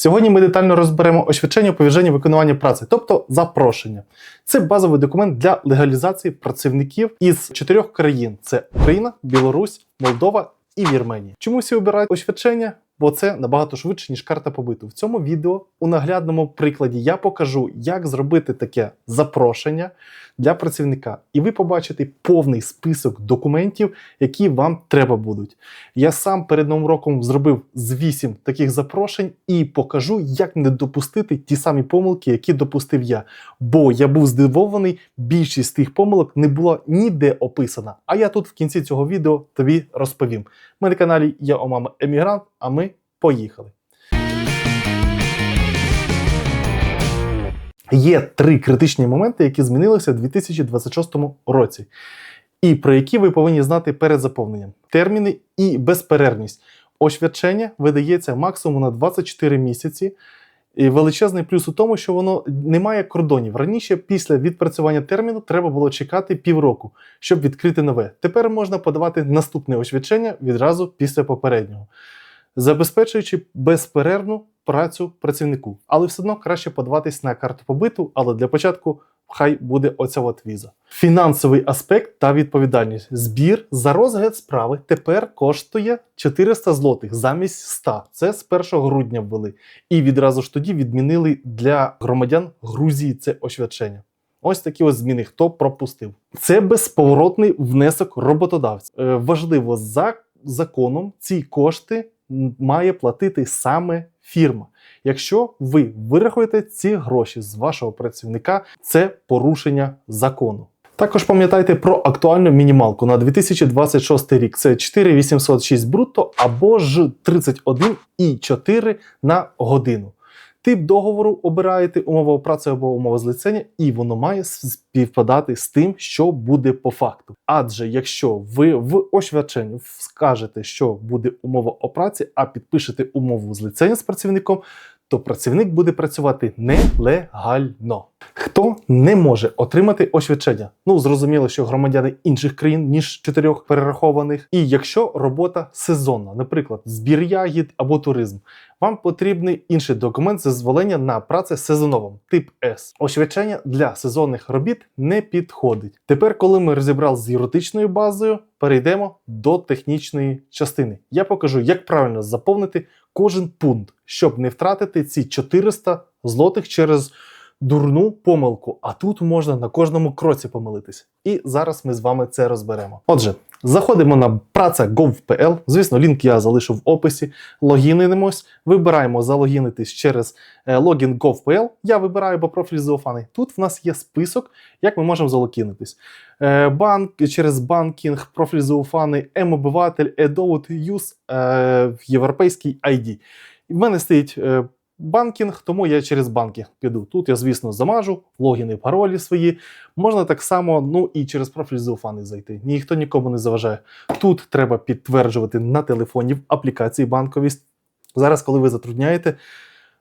Сьогодні ми детально розберемо освячення повіження виконування праці, тобто запрошення. Це базовий документ для легалізації працівників із чотирьох країн: це Україна, Білорусь, Молдова і Вірменія. Чому всі обирають освячення? Бо це набагато швидше, ніж карта побиту. В цьому відео у наглядному прикладі я покажу, як зробити таке запрошення для працівника, і ви побачите повний список документів, які вам треба будуть. Я сам перед новим роком зробив з 8 таких запрошень і покажу, як не допустити ті самі помилки, які допустив я. Бо я був здивований, більшість тих помилок не була ніде описана. А я тут в кінці цього відео тобі розповім. Ми на каналі Я Омама Емігрант, а ми поїхали. Є три критичні моменти, які змінилися у 2026 році, і про які ви повинні знати перед заповненням: терміни і безперервність. Освячення видається максимум на 24 місяці. І величезний плюс у тому, що воно не має кордонів. Раніше, після відпрацювання терміну, треба було чекати півроку, щоб відкрити нове. Тепер можна подавати наступне освячення відразу після попереднього, забезпечуючи безперервну працю працівнику. Але все одно краще подаватись на карту побиту, але для початку хай буде оця от віза. Фінансовий аспект та відповідальність. Збір за розгляд справи тепер коштує 400 злотих замість 100. Це з 1 грудня ввели. І відразу ж тоді відмінили для громадян Грузії це освячення. Ось такі ось зміни, хто пропустив. Це безповоротний внесок роботодавця. Е, важливо, за законом ці кошти має платити саме фірма. Якщо ви вирахуєте ці гроші з вашого працівника, це порушення закону. Також пам'ятайте про актуальну мінімалку на 2026 рік. Це 4806 брутто або ж 31,4 на годину. Тип договору обираєте умова праці або умова злицення, і воно має співпадати з тим, що буде по факту. Адже якщо ви в освяченні скажете, що буде умова о праці, а підпишете умову злицення з працівником, то працівник буде працювати нелегально. Хто не може отримати освячення? Ну зрозуміло, що громадяни інших країн ніж чотирьох перерахованих. І якщо робота сезонна, наприклад, збір ягід або туризм, вам потрібний інший документ дозволення на працю сезоновим, тип С. Освячення для сезонних робіт не підходить. Тепер, коли ми розібрали з юридичною базою, перейдемо до технічної частини. Я покажу, як правильно заповнити кожен пункт, щоб не втратити ці 400 злотих через дурну помилку. А тут можна на кожному кроці помилитись. І зараз ми з вами це розберемо. Отже, заходимо на праця.gov.pl. Звісно, лінк я залишу в описі. Логінимось, вибираємо залогінитись через е, логін gov.pl. Я вибираю по профіль зоофани. Тут в нас є список, як ми можемо залогінитись. Е, Банк через банкінг, профіль зоофани, М-обиватель, Едоут, Юз, е, європейський ID. В мене стоїть банкінг, тому я через банкінг піду. Тут я, звісно, замажу логіни, паролі свої. Можна так само, ну і через профіль зоофани зайти. Ніхто нікому не заважає. Тут треба підтверджувати на телефоні в аплікації банковій. Зараз, коли ви затрудняєте,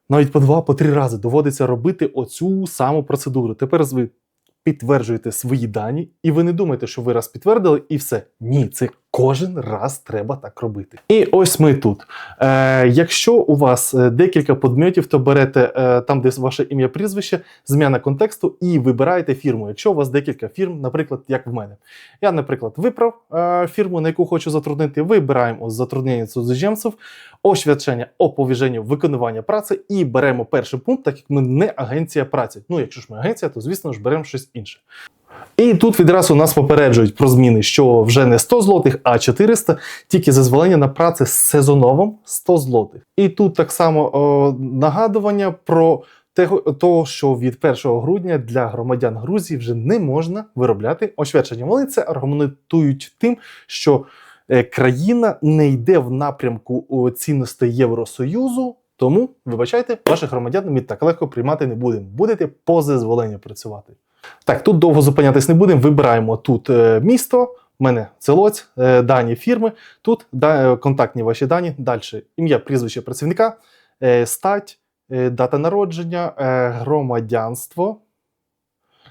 навіть по два, по три рази доводиться робити оцю саму процедуру. Тепер ви підтверджуєте свої дані, і ви не думаєте, що ви раз підтвердили, і все. Ні, це кожен раз треба так робити. І ось ми тут. Е, якщо у вас е, декілька подмітів, то берете е, там, де ваше ім'я прізвище, зміна контексту і вибираєте фірму. Якщо у вас декілька фірм, наприклад, як в мене. Я, наприклад, вибрав е, фірму, на яку хочу затруднити. Вибираємо затруднення цудземців, освячення, оповіження, виконування праці і беремо перший пункт, так як ми не агенція праці. Ну, якщо ж ми агенція, то звісно ж беремо щось інше. І тут відразу нас попереджують про зміни, що вже не 100 злотих, а 400, тільки зазволення на працю з сезоновим 100 злотих. І тут так само о, нагадування про того, що від 1 грудня для громадян Грузії вже не можна виробляти освячення. Вони це аргументують тим, що е, країна не йде в напрямку цінностей Євросоюзу. Тому, вибачайте, ваших громадян ми так легко приймати не будемо. Будете по зазволенню працювати. Так, тут довго зупинятись не будемо. Вибираємо тут е, місто. У мене це Лоць, е, дані фірми. Тут е, контактні ваші дані. Далі ім'я, прізвище працівника, стать, дата народження, громадянство.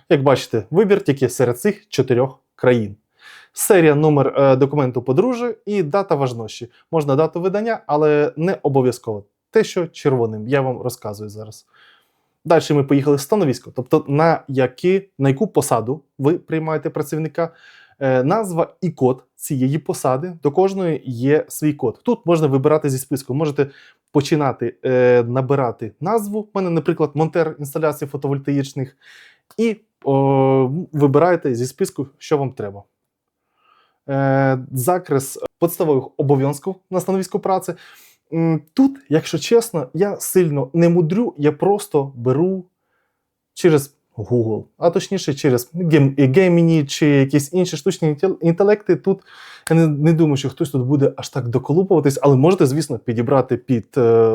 Як бачите, вибір тільки серед цих чотирьох країн. Серія, номер документу подружжя і дата важності. Можна дату видання, але не обов'язково. те, що червоним. Я вам розказую зараз. Далі ми поїхали в становисько. Тобто, на, які, на яку посаду ви приймаєте працівника, е, назва і код цієї посади. До кожної є свій код. Тут можна вибирати зі списку. Можете починати е, набирати назву. У мене, наприклад, монтер інсталяцій фотовольтаїчних, і о, вибираєте зі списку, що вам треба. Е, закрес підставових обов'язків на становиську праці. Тут, якщо чесно, я сильно не мудрю, я просто беру через Google, а точніше через Gem- Gemini чи якісь інші штучні інтелекти. Тут я не, не думаю, що хтось тут буде аж так доколупуватись, але можете, звісно, підібрати під, е,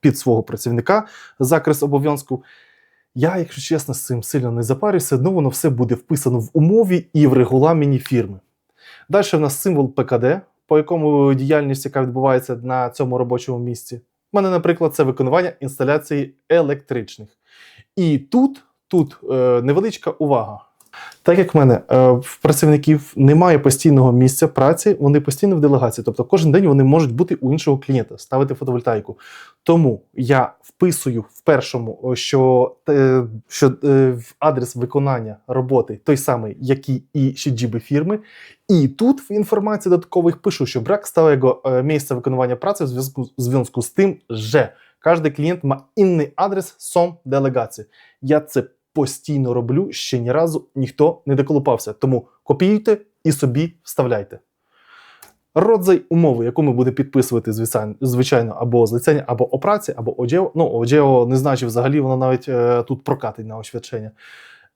під свого працівника закрес обов'язку. Я, якщо чесно, з цим сильно не запарюся, все одно воно все буде вписано в умові і в регуламені фірми. Далі в нас символ ПКД, по якому діяльність, яка відбувається на цьому робочому місці. У мене, наприклад, це виконування інсталяції електричних. І тут, тут е, невеличка увага. Так як в мене е, в працівників немає постійного місця праці, вони постійно в делегації. Тобто кожен день вони можуть бути у іншого клієнта, ставити фотовольтайку. Тому я вписую в першому, що, е, що е, адрес виконання роботи той самий, який і щеджіби фірми. І тут в інформації додаткових пишу, що брак сталого місця виконування праці в зв'язку, зв'язку з тим, що кожен клієнт має інний адрес сом делегації. Я це постійно роблю, ще ні разу ніхто не доколупався. Тому копіюйте і собі вставляйте. Родзай умови, яку ми будемо підписувати, звичайно, або злицення, або опраці, або OGEO. Ну, OGEO не значить взагалі, воно навіть е, тут прокатить на освячення.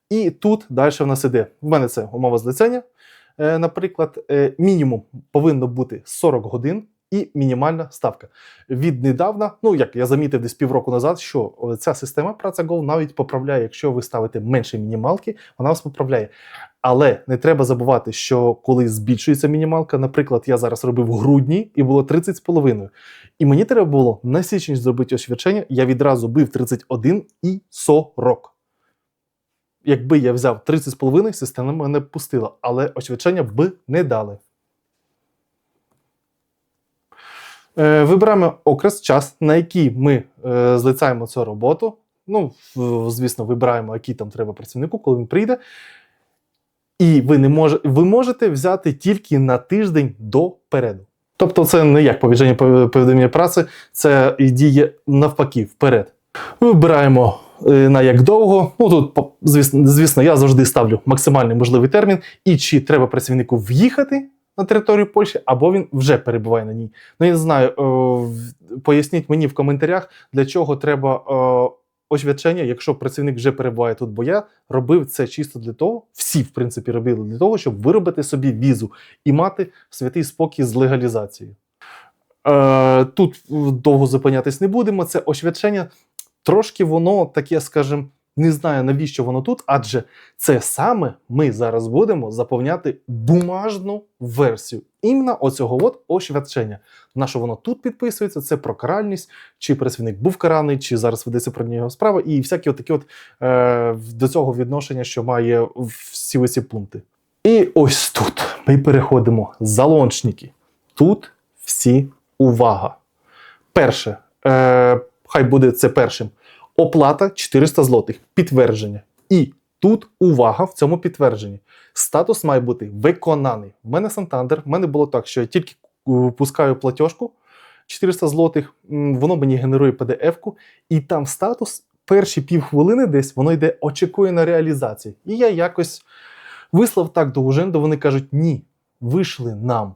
І тут далі в нас іде. В мене це умова злицення. Е, наприклад, е, мінімум повинно бути 40 годин і мінімальна ставка. Віднедавна, ну як я замітив десь півроку назад, що ця система PracaGo навіть поправляє, якщо ви ставите менше мінімалки, вона вас поправляє. Але не треба забувати, що коли збільшується мінімалка, наприклад, я зараз робив в грудні і було 30,5. І мені треба було на січень зробити освячення, я відразу бив 31 і 40. Якби я взяв 30,5, система мене пустила, але освячення б не дали. Е, Вибираємо окрес, час, на який ми е, злицаємо цю роботу. Ну, звісно, вибираємо, який там треба працівнику, коли він прийде. І ви, не мож, ви можете взяти тільки на тиждень допереду. Тобто, це не як повідження повідомлення праці, це діє навпаки вперед. Вибираємо е, на як довго. Ну тут, звісно, звісно, я завжди ставлю максимальний можливий термін, і чи треба працівнику в'їхати на територію Польщі, або він вже перебуває на ній. Ну, я не знаю, е, поясніть мені в коментарях, для чого треба е, освячення, якщо працівник вже перебуває тут, бо я робив це чисто для того, всі, в принципі, робили для того, щоб виробити собі візу і мати святий спокій з легалізацією. Е, тут довго зупинятись не будемо. Це освячення. Трошки воно таке, скажімо, не знаю навіщо воно тут, адже це саме ми зараз будемо заповняти бумажну версію іменно оцього от освячення. На що воно тут підписується, це про каральність, чи працівник був караний, чи зараз ведеться про нього справа, і всякі от такі от е, до цього відношення, що має всі оці пункти. І ось тут ми переходимо залончники. Тут всі увага. Перше, е, хай буде це першим. Оплата 400 злотих. Підтвердження. І тут увага в цьому підтвердженні. Статус має бути виконаний. В мене Сантандер, в мене було так, що я тільки е, пускаю платіжку 400 злотих, воно мені генерує PDF-ку, і там статус перші півхвилини десь воно йде, очікує на реалізацію. І я якось вислав так до Уженду, вони кажуть: ні, вийшли нам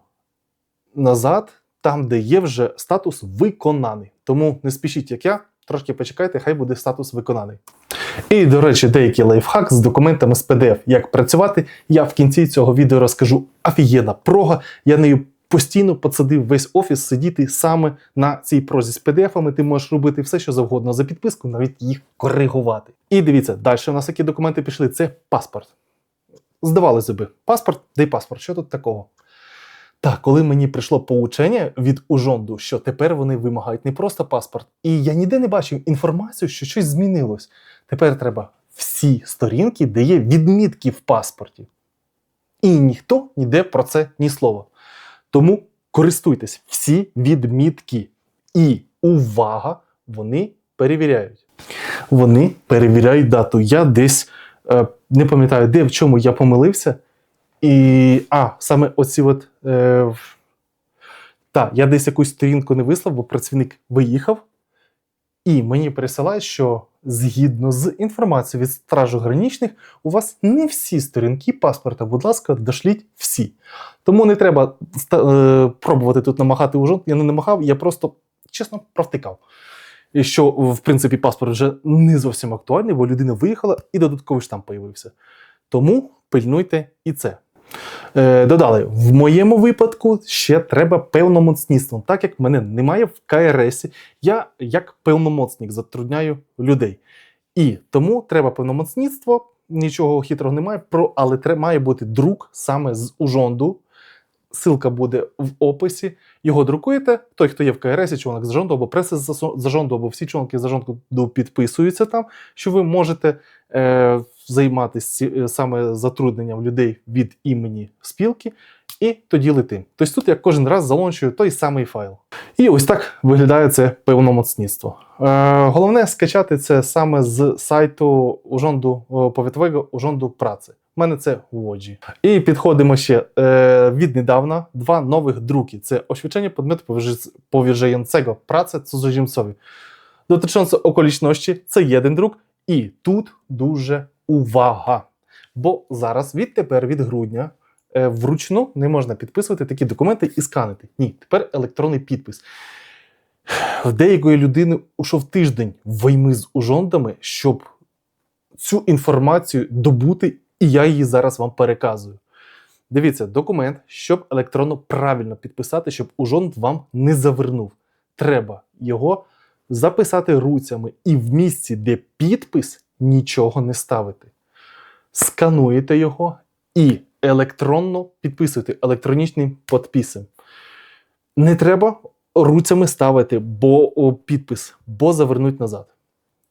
назад, там, де є вже статус виконаний. Тому не спішіть, як я, трошки почекайте, хай буде статус виконаний. І, до речі, деякий лайфхак з документами з PDF, як працювати, я в кінці цього відео розкажу офігенна прога. Я нею постійно посадив весь офіс сидіти саме на цій прозі з PDF-ами. Ти можеш робити все, що завгодно за підписку, навіть їх коригувати. І дивіться, далі у нас які документи пішли. Це паспорт. Здавалося би, паспорт, де й паспорт. Що тут такого? Так, коли мені прийшло поучення від Ужонду, що тепер вони вимагають не просто паспорт, і я ніде не бачив інформацію, що щось змінилось. Тепер треба всі сторінки, де є відмітки в паспорті. І ніхто ніде про це ні слова. Тому користуйтесь всі відмітки. І увага, вони перевіряють. Вони перевіряють дату. Я десь е, не пам'ятаю, де в чому я помилився. І. А, саме оці от. Е, так, я десь якусь сторінку не вислав, бо працівник виїхав, і мені присилають, що згідно з інформацією від стражу гранічних, у вас не всі сторінки паспорта, будь ласка, дошліть всі. Тому не треба е, пробувати тут намагати ужон. Я не намагав, я просто чесно провтикав. І що, в принципі, паспорт вже не зовсім актуальний, бо людина виїхала і додатковий штамп появився. Тому пильнуйте і це. Е, додали, в моєму випадку ще треба повномоцніцтво. Так як мене немає в КРС, я як певномоцник затрудняю людей. І тому треба повномоцніцтво, нічого хитрого немає, але має бути друк саме з Ужонду. Силка буде в описі. Його друкуєте. Той, хто є в КРС, чоловік з Жонду, або преса з Жонду, або всі чоловіки з Жонду підписуються там, що ви можете е, займатися е, саме затрудненням людей від імені спілки, і тоді лети. Тобто тут я кожен раз залончую той самий файл. І ось так виглядає це повномоцніцтво. Е, головне скачати це саме з сайту Ужонду о, повітового Ужонду праці. У мене це Воджі. І підходимо ще е, віднедавна два нових друки: це oświadczenie podmiotu powierzającego pracę cudzoziemcowi. Dotyczące okoliczności це jeden друк, і тут дуже увага. Бо зараз відтепер від грудня е, вручну не можна підписувати такі документи і сканити. Ні, тепер електронний підпис. В деякої людини ушов тиждень війми з ужондами, щоб цю інформацію добути, і я її зараз вам переказую. Дивіться, документ, щоб електронно правильно підписати, щоб ужонд вам не завернув. Треба його записати руцями і в місці, де підпис, нічого не ставити. Скануєте його і електронно підписуєте електронічним підписом. Не треба руцями ставити бо підпис, бо завернуть назад.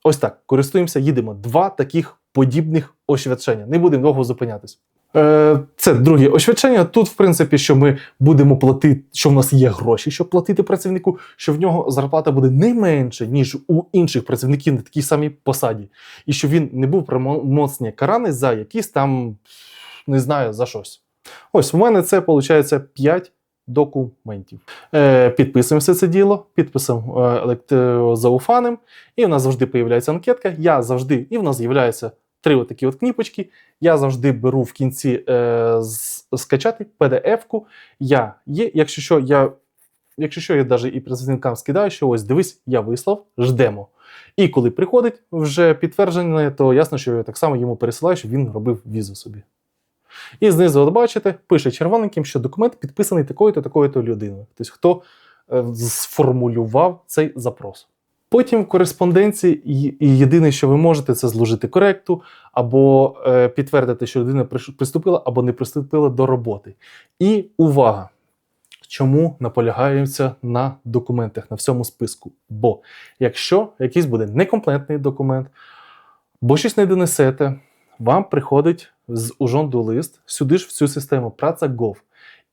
Ось так, користуємося, їдемо. Два таких подібних освячення. Не будемо довго зупинятись. Е, Це друге освячення. Тут, в принципі, що ми будемо платити, що в нас є гроші, щоб платити працівнику, що в нього зарплата буде не менше, ніж у інших працівників на такій самій посаді. І що він не був промоцні караний за якісь там, не знаю, за щось. Ось, в мене це виходить 5 документів. Е, підписуємо все це діло, підписом е, елект- зауфаним, і в нас завжди появляється анкетка. Я завжди, і в нас з'являються три отакі от кніпочки. Я завжди беру в кінці е, скачати PDF-ку. Я є, якщо що, я. Якщо що, я навіть і працівникам скидаю, що ось дивись, я вислав, ждемо. І коли приходить вже підтвердження, то ясно, що я так само йому пересилаю, щоб він робив візу собі. І знизу, от бачите, пише червоненьким, що документ підписаний такою-то, такою-то людиною. Тобто, хто е, сформулював цей запрос. Потім в кореспонденції єдине, що ви можете, це зложити коректу, або е, підтвердити, що людина приступила або не приступила до роботи. І увага! Чому наполягаються на документах на всьому списку? Бо якщо якийсь буде некомплектний документ, бо щось не донесете, вам приходить з ужонду лист сюди ж в цю систему праця.gov.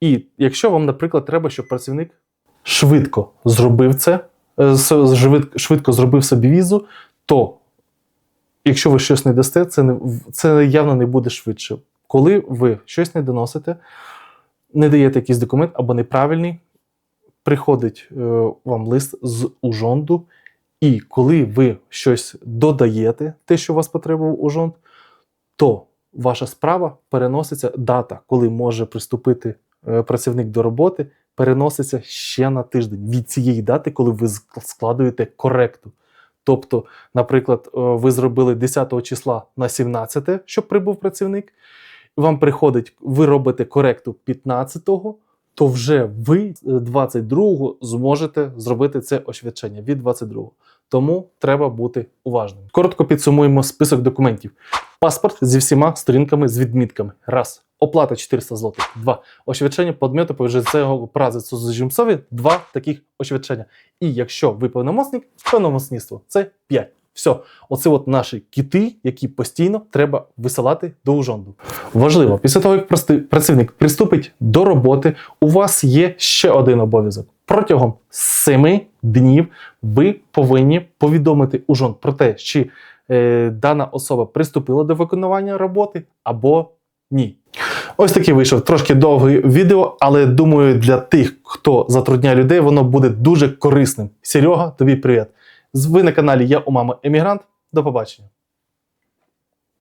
І якщо вам, наприклад, треба, щоб працівник швидко зробив це, е, швидко зробив собі візу, то якщо ви щось не дасте, це, не, це явно не буде швидше. Коли ви щось не доносите, не даєте якийсь документ або неправильний, приходить е, вам лист з ужонду, і коли ви щось додаєте, те, що у вас потребував ужонд, то ваша справа переноситься дата, коли може приступити е, працівник до роботи, переноситься ще на тиждень від цієї дати, коли ви складуєте коректу. Тобто, наприклад, е, ви зробили 10 числа на 17, щоб прибув працівник, вам приходить, ви робите коректу 15-го, то вже ви е, 22-го зможете зробити це освячення від 22-го. Тому треба бути уважним. Коротко підсумуємо список документів. Паспорт зі всіма сторінками з відмітками. Раз. Оплата 400 злотих. Два. Освячення подміту повіжецького прази цудзимцові. Два таких освячення. І якщо ви повномосник, повномосництво. Це 5. Все, оце от наші кіти, які постійно треба висилати до ужонду. Важливо, після того, як працівник приступить до роботи, у вас є ще один обов'язок Протягом 7 днів ви повинні повідомити ужон про те, чи е, дана особа приступила до виконування роботи або ні. Ось такий вийшов трошки довгий відео, але думаю, для тих, хто затрудняє людей, воно буде дуже корисним. Серега, тобі привіт. Ви на каналі Я у мами Емігрант. До побачення.